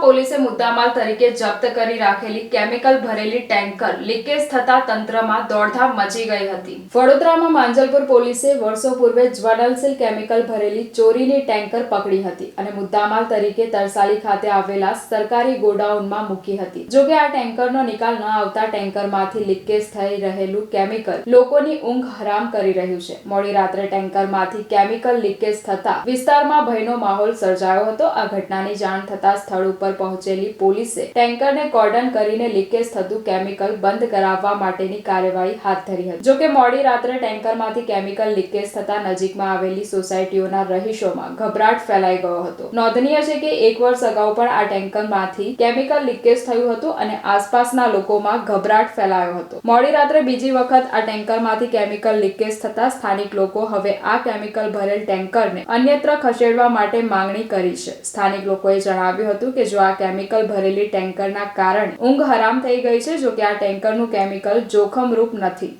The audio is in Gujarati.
પોલીસે મુદ્દામાલ તરીકે જપ્ત કરી રાખેલી કેમિકલ ભરેલી ટેન્કર લીકેજ થતા તંત્રમાં દોડધામ મચી ગઈ હતી. વડોદરામાં માંજલપુર પોલીસે વર્ષો પૂર્વે જ્વલનશીલ કેમિકલ ભરેલી ચોરીની ટેન્કર પકડી હતી અને મુદ્દામાલ તરીકે તરસાલી ખાતે આવેલા સરકારી ગોડાઉનમાં મૂકી હતી. જોકે આ ટેન્કરનો નિકાલ ન આવતા ટેન્કરમાંથી લીકેજ થઈ રહેલું કેમિકલ લોકોની ઊંઘ હરામ કરી રહ્યું છે. મોડી રાત્રે ટેન્કરમાંથી કેમિકલ લીકેજ થતા વિસ્તારમાં ભયનો માહોલ સર્જાયો હતો. આ ઘટનાની જાણ થતા સ્થળ ઉપર પહોંચેલી પોલીસે ટેન્કરને કોર્ડન કરીને લીકેજ થતું કેમિકલ બંધ કરાવવા માટેની કાર્યવાહી હાથ ધરી હતી. જોકે મોડી રાત્રે ટેન્કરમાંથી કેમિકલ લીકેજ થતા નજીકમાં આવેલી સોસાયટીઓના રહીશોમાં ગભરાટ ફેલાઈ ગયો હતો. નોંધનીય છે કે એક વર્ષ અગાઉ પણ આ ટેન્કરમાંથી કેમિકલ લીકેજ થયું હતું અને આસપાસના લોકોમાં ગભરાટ ફેલાયો હતો. મોડી રાત્રે બીજી વખત આ ટેન્કરમાંથી કેમિકલ લીકેજ થતા સ્થાનિક લોકો હવે આ કેમિકલ ભરેલ ટેન્કરને અન્યત્ર ખસેડવા માટે માંગણી કરી છે. સ્થાનિક લોકોએ જણાવ્યું હતું કે જો આ કેમિકલ ભરેલી ટેન્કરના કારણે ઊંઘ હરામ થઈ ગઈ છે, જો કે આ ટેન્કરનું કેમિકલ જોખમરૂપ નથી.